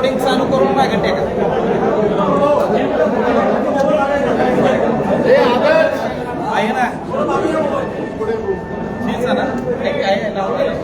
Recording चालू करून मागे टेका. आहे ना? ठीक आहे ना? आहे.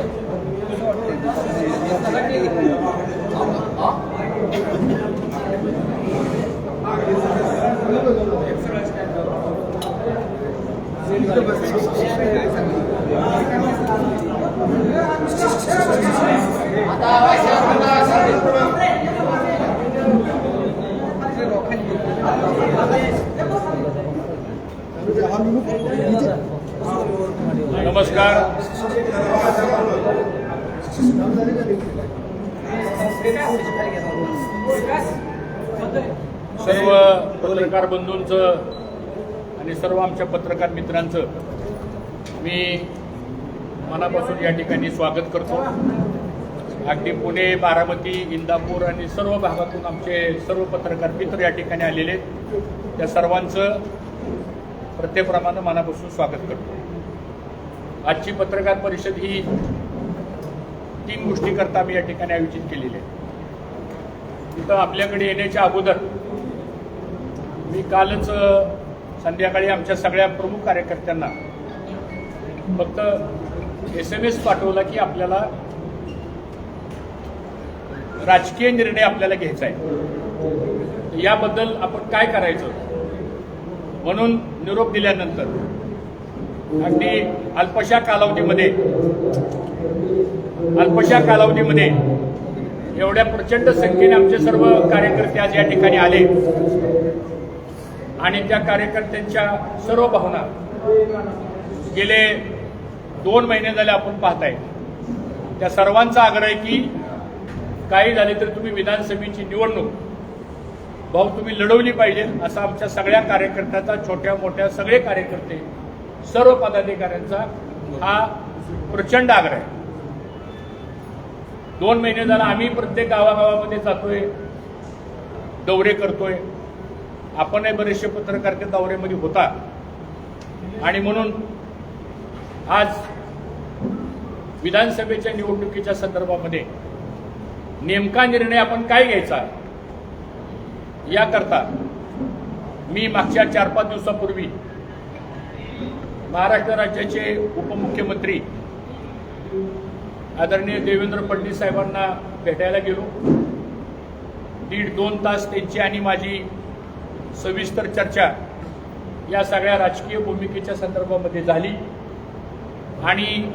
सर्व पत्रकार बंधूंचं आणि सर्व आमच्या पत्रकार मित्रांचं मी मनापासून या ठिकाणी स्वागत करतो. अगदी पुणे बारामती इंदापूर आणि सर्व भागातून आमचे सर्व पत्रकार मित्र या ठिकाणी आलेले आहेत. त्या सर्वांचं प्रत्येप्रमाणे मनापासून स्वागत करतो. आजची पत्रकार परिषद ही तीन गोष्टीकरता आम्ही या ठिकाणी आयोजित केलेली आहे तिथं आपल्याकडे येण्याच्या अगोदर मी कालच संध्याकाळी आमच्या सगळ्या प्रमुख कार्यकर्त्यांना फक्त एस एम एस पाठवला की आपल्याला राजकीय निर्णय आपल्याला घ्यायचा आहे. याबद्दल आपण काय करायचं? म्हणून निरोप दिल्यानंतर अगदी अल्पशा कालावधीमध्ये अल्पशा कालावधीमध्ये एवढ्या प्रचंड संख्येने आमचे सर्व कार्यकर्ते आज या ठिकाणी आले. आणि त्या कार्यकर्त्यांच्या सर्व भावना गेले दोन महिने झाले आपण पाहताय. त्या सर्वांचा आग्रह आहे की काही झाले तर तुम्ही विधानसभेची निवडणूक भाऊ तुम्ही लढवली पाहिजे असा आमच्या सगळ्या कार्यकर्त्याचा छोट्या मोठ्या सगळे कार्यकर्ते सर्व पदाधिकाऱ्यांचा हा प्रचंड आग्रह आहे. दोन महिने झाला आम्ही प्रत्येक गावागावामध्ये जातोय दौरे करतोय. आपणही बरेचसे पत्रकार त्या दौऱ्यामध्ये होता. आणि म्हणून आज विधानसभेच्या निवडणुकीच्या संदर्भामध्ये नेमका निर्णय आपण काय घ्यायचा? याकरता मी मागच्या चार पाच दिवसापूर्वी महाराष्ट्र राज्याचे उपमुख्यमंत्री आदरणीय देवेंद्र फडणवीस साहेबांना भेटायला गेलो. दीड दोन तास त्यांची आणि माझी सविस्तर चर्चा या सगळ्या राजकीय भूमिकेच्या संदर्भामध्ये झाली. आणि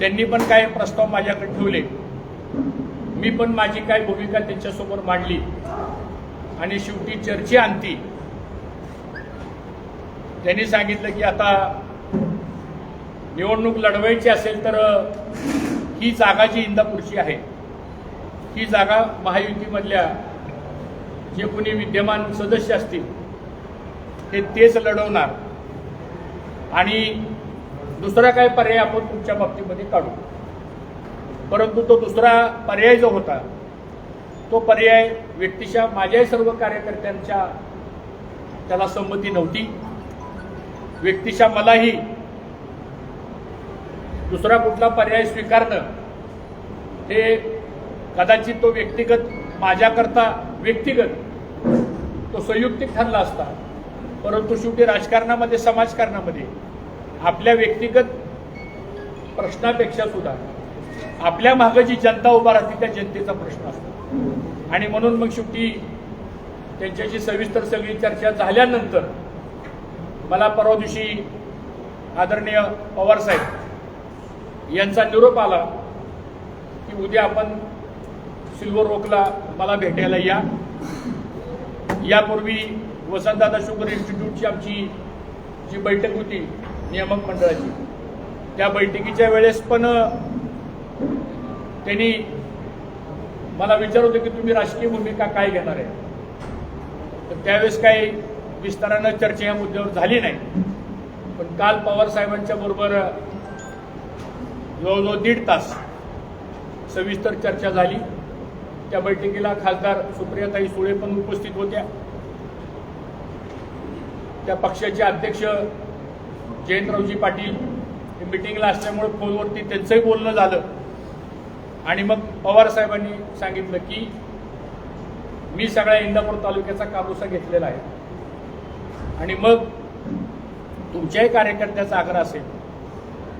त्यांनी पण काय प्रस्ताव माझ्याकडे ठेवले. मी पण माझी काय भूमिका त्यांच्यासमोर मांडली. आणि शेवटी चर्चेअंती त्यांनी सांगितलं की आता निवडणूक लढवायची असेल तर ही जागा जी इंदापूरची आहे ही जागा महायुतीमधल्या जे कोणी विद्यमान सदस्य असतील ते तेच लढवणार. आणि दुसरा काय पर्याय आपण तुमच्या बाबतीमध्ये काढू. परंतु तो दुसरा पर्याय जो होता तो पर्याय व्यक्तीच्या माझ्याही सर्व कार्यकर्त्यांच्या त्याला संमती नव्हती. व्यक्तीच्या मलाही दुसरा कुठला पर्याय स्वीकारणं हे कदाचित तो व्यक्तिगत माझ्याकरता व्यक्तिगत तो संयुक्तिक ठरला असता. परंतु शेवटी राजकारणामध्ये समाजकारणामध्ये आपल्या व्यक्तिगत प्रश्नापेक्षा सुद्धा आपल्या मागं जी जनता उभा राहते त्या जनतेचा प्रश्न असतो. आणि म्हणून मग शेवटी त्यांच्याशी सविस्तर सगळी चर्चा झाल्यानंतर मला परवा दिवशी आदरणीय पवारसाहेब यांचा निरोप आला की उद्या आपण सिल्वर रोकला मला भेटायला या. यापूर्वी वसंतदादा शुगर इन्स्टिट्यूटची आमची जी बैठक होती नियामक मंडळाची त्या बैठकीच्या वेळेस पण त्यांनी मला विचारत की तुम्ही राजकीय भूमिका काय घेणार आहे? तर त्यावेळेस काही विस्तारानं चर्चा या मुद्द्यावर झाली नाही. पण काल पवार साहेबांच्या बरोबर जवळजवळ दीड तास सविस्तर चर्चा झाली. त्या बैठकीला खासदार सुप्रियाताई सुळे पण उपस्थित होत्या. त्या पक्षाचे अध्यक्ष जयंतरावजी पाटील हे मिटिंगला असल्यामुळे फोनवरती त्यांचंही बोलणं झालं. आणि मग पवार साहेबांनी सांगितलं की मी सगळ्या इंदापूर तालुक्याचा काबूसा घेतलेला आहे. आणि मग तुमच्याही कार्यकर्त्याचा आग्रह असेल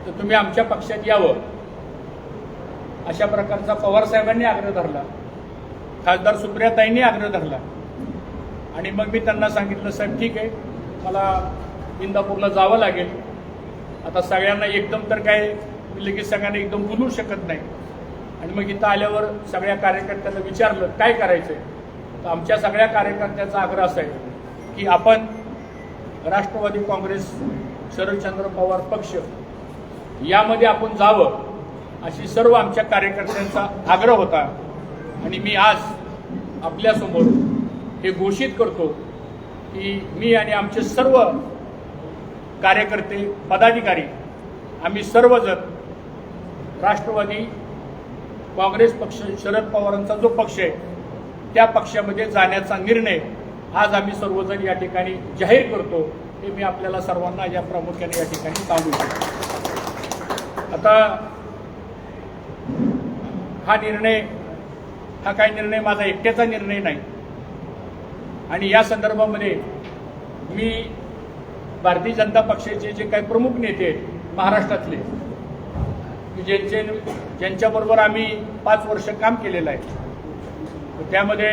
तर तुम्ही आमच्या पक्षात यावं. अशा प्रकारचा पवार साहेबांनी आग्रह धरला. खासदार सुप्रियाताईंनी आग्रह धरला. आणि मग मी त्यांना सांगितलं साहेब ठीक आहे. मला इंदापूरला जावं लागेल. आता सगळ्यांना एकदम तर काय लगेच सगळ्यांना एकदम बोलू शकत नाही. आणि मग इथं आल्यावर सगळ्या कार्यकर्त्यांना विचारलं काय करायचंय? तर आमच्या सगळ्या कार्यकर्त्यांचा आग्रह असा आहे की आपण राष्ट्रवादी काँग्रेस शरदचंद्र पवार पक्ष यामध्ये आपण जावं अशी सर्व आमच्या कार्यकर्त्यांचा आग्रह होता. आणि मी आज आपल्यासमोर हे घोषित करतो की मी आणि आमचे सर्व कार्यकर्ते पदाधिकारी आम्ही सर्वजण राष्ट्रवादी काँग्रेस पक्ष शरद पवारांचा जो पक्ष आहे त्या पक्षामध्ये जाण्याचा निर्णय आज आम्ही सर्वजण या ठिकाणी जाहीर करतो. हे मी आपल्याला सर्वांना या प्रामुख्याने या ठिकाणी सांगू इच्छितो. आता हा निर्णय हा काही निर्णय माझा एकट्याचा निर्णय नाही. आणि या संदर्भामध्ये मी भारतीय जनता पक्षाचे जे काही प्रमुख नेते आहेत महाराष्ट्रातले की ज्यांचे ज्यांच्याबरोबर आम्ही पाच वर्ष काम केलेलं आहे त्यामध्ये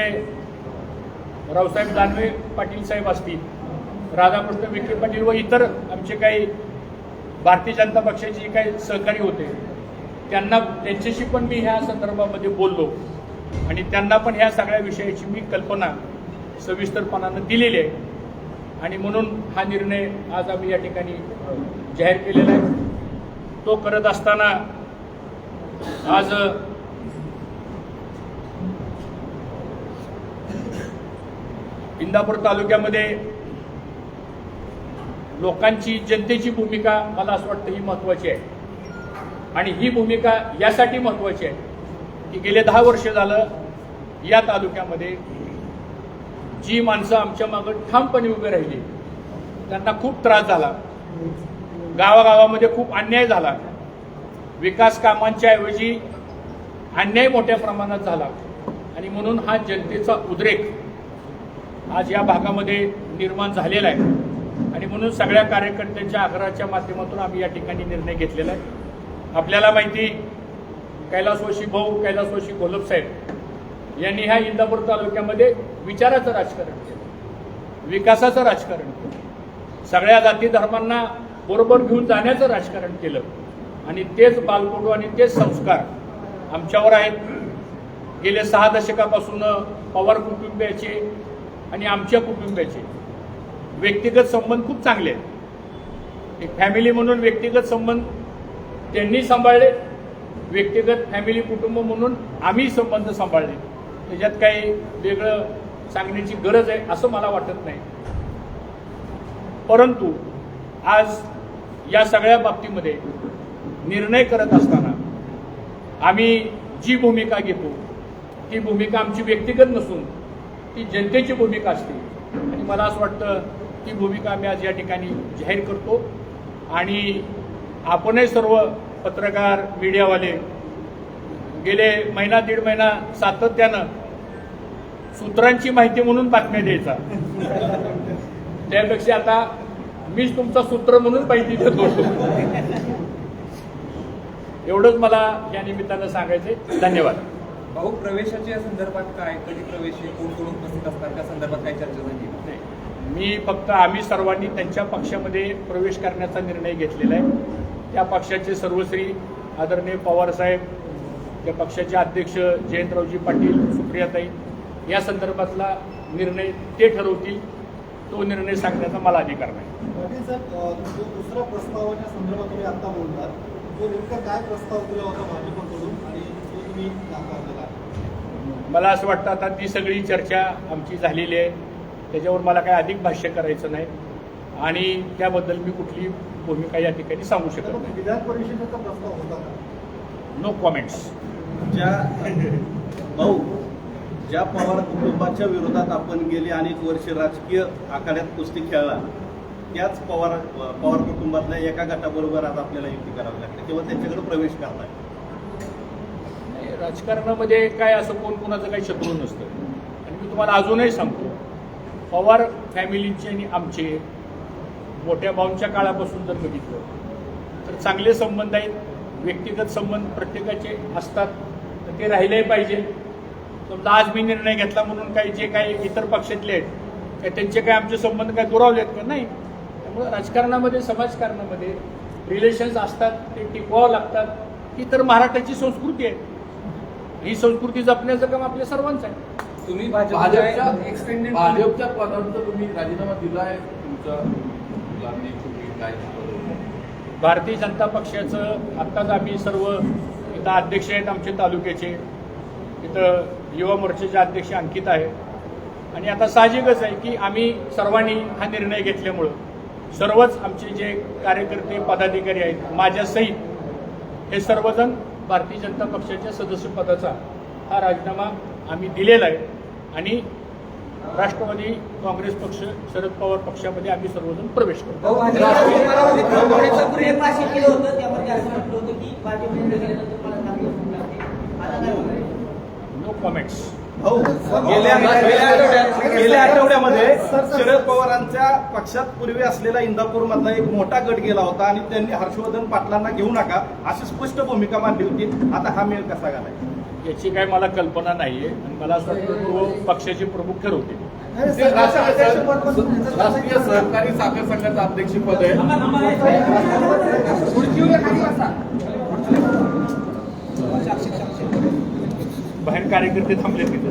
रावसाहेब दानवे पाटील साहेब असतील राधाकृष्ण विखे पाटील व इतर आमचे काही भारतीय जनता पक्षाचे जे काही सहकारी होते त्यांना त्यांच्याशी पण मी ह्या संदर्भामध्ये बोललो. आणि त्यांना पण ह्या सगळ्या विषयाची मी कल्पना सविस्तरपणानं दिलेली आहे. आणि म्हणून हा निर्णय आज आम्ही या ठिकाणी जाहीर केलेला आहे. तो करत असताना आज इंदापूर तालुक्यामध्ये लोकांची जनतेची भूमिका मला असं वाटतं ही महत्त्वाची आहे. आणि ही भूमिका यासाठी महत्त्वाची आहे की गेले दहा वर्ष झालं या तालुक्यामध्ये जी माणसं आमच्या मागं ठामपणे उभे राहिली त्यांना खूप त्रास झाला. गावागावामध्ये खूप अन्याय झाला. विकास कामांच्या ऐवजी अन्याय मोठ्या प्रमाणात झाला. आणि म्हणून हा जनतेचा उद्रेक आज या भागामध्ये निर्माण झालेला आहे. आणि म्हणून सगळ्या कार्यकर्त्यांच्या आग्रहाच्या माध्यमातून आम्ही या ठिकाणी निर्णय घेतलेला आहे. आपल्याला माहिती कैलासवशी भाऊ कैलासवशी घोलप साहेब यांनी ह्या इंदापूर तालुक्यामध्ये विचाराचं राजकारण केलं. विकासाचं राजकारण केलं. सगळ्या जाती धर्मांना बरोबर घेऊन जाण्याचं राजकारण केलं. आणि तेच बालकोटू आणि तेच संस्कार आमच्यावर आहेत. गेले सहा दशकापासून पवार कुटुंबियाचे आणि आमच्या कुटुंबियाचे. व्यक्तिगत संबंध खूप चांगले आहेत. एक फॅमिली म्हणून व्यक्तिगत संबंध त्यांनी सांभाळले व्यक्तिगत फॅमिली कुटुंब म्हणून आम्ही संबंध सांभाळले. त्याच्यात काही वेगळं सांगण्याची गरज आहे असं मला वाटत नाही. परंतु आज या सगळ्या बाबतीमध्ये निर्णय करत असताना आम्ही जी भूमिका घेतो ती भूमिका आमची व्यक्तिगत नसून ती जनतेची भूमिका असते. आणि मला असं वाटतं ती भूमिका आम्ही आज या ठिकाणी जाहीर करतो. आणि आपणही सर्व पत्रकार मीडियावाले गेले महिना दीड महिना सातत्यानं सूत्रांची माहिती म्हणून बातम्या द्यायचा. त्यापेक्षा आता मीच तुमचा सूत्र म्हणून माहिती देतो. एवढंच मला या निमित्तानं सांगायचे धन्यवाद. भाऊ प्रवेशाच्या संदर्भात काय? कधी प्रवेश कोण कोण उपस्थित असणार? त्या संदर्भात काय चर्चा झाली? मी फक्त आम्ही सर्वांनी त्यांच्या पक्षामध्ये प्रवेश करण्याचा निर्णय घेतलेला आहे. त्या पक्षाचे सर्वश्री आदरणीय पवारसाहेब त्या पक्षाचे अध्यक्ष जयंतरावजी पाटील सुप्रियाताई या संदर्भातला निर्णय ते ठरवतील. तो निर्णय सांगण्याचा मला अधिकार नाही. पाटील साहेब जो दुसरा प्रस्तावाच्या संदर्भात तुम्ही आता बोललात तो नेमका काय प्रस्ताव दिला होता भाजपकडून आणि तो तुम्ही नाकारलेला आहे? मला असं वाटतं आता ती सगळी चर्चा आमची झालेली आहे. त्याच्यावर मला काही अधिक भाष्य करायचं नाही. आणि त्याबद्दल मी कुठली भूमिका या ठिकाणी सांगू शकत नाही. विधान परिषदेचा प्रस्ताव होता का? नो कॉमेंट्स ज्या भाऊ ज्या पवार कुटुंबाच्या विरोधात आपण गेली अनेक वर्ष राजकीय आखाड्यात कुस्ती खेळला त्याच पवार पवार कुटुंबातल्या एका गटाबरोबर आज आपल्याला युती करावी लागते किंवा त्यांच्याकडे प्रवेश करताय? राजकारणामध्ये काय असं कोण कोणाचं काही शत्रू नसतं. आणि मी तुम्हाला अजूनही सांगतो पवार फॅमिलीचे आणि आमचे मोठ्या भाऊंच्या काळापासून जर बघितलं तर चांगले संबंध आहेत व्यक्तिगत संबंध प्रत्येकाचे असतात तर ते राहिलेही पाहिजे. समजा आज मी निर्णय घेतला म्हणून काही जे काही इतर पक्षातले आहेत काय त्यांचे काही आमचे संबंध काय दुरावले आहेत का? नाही. त्यामुळे राजकारणामध्ये समाजकारणामध्ये रिलेशन्स असतात ते टिकवावं लागतात. ही तर महाराष्ट्राची संस्कृती आहे. ही संस्कृती जपण्याचं काम आपल्या सर्वांचं आहे. तुम्ही भाजपच्या एक्सटेंडेड भाजपच्या पदांचा तुम्ही राजीनामा दिलाय तुमच्या मुलांनी तुम्ही काय? भारतीय जनता पक्षाचं आत्ताच आम्ही सर्व इथं अध्यक्ष आहेत आमचे तालुक्याचे. इथं युवा मोर्चाचे अध्यक्ष अंकित आहे आणि आता साहजिकच आहे की आम्ही सर्वांनी हा निर्णय घेतल्यामुळं सर्वच आमचे जे कार्यकर्ते पदाधिकारी आहेत माझ्यासहित हे सर्वजण भारतीय जनता पक्षाच्या सदस्यपदाचा हा राजीनामा आम्ही दिलेला आहे. आणि राष्ट्रवादी काँग्रेस पक्ष शरद पवार पक्षामध्ये आम्ही सर्वजण प्रवेश करतो. नो कॉमेंट्स गेल्या आठवड्यामध्ये शरद पवारांच्या पक्षात पूर्वी असलेला इंदापूर मधला एक मोठा गट गेला होता आणि त्यांनी हर्षवर्धन पाटलांना घेऊ नका अशी स्पष्ट भूमिका मांडली होती. आता हा मेळ कसा घालायचा? याची काही मला कल्पना नाहीये. आणि मला असं वाटतं तो पक्षाचे प्रमुख ठरवतील ते राष्ट्रीय राष्ट्रीय सहकारी साखर संघाचं अध्यक्षपद आहे. बाहेर कार्यकर्ते थांबले तिथे.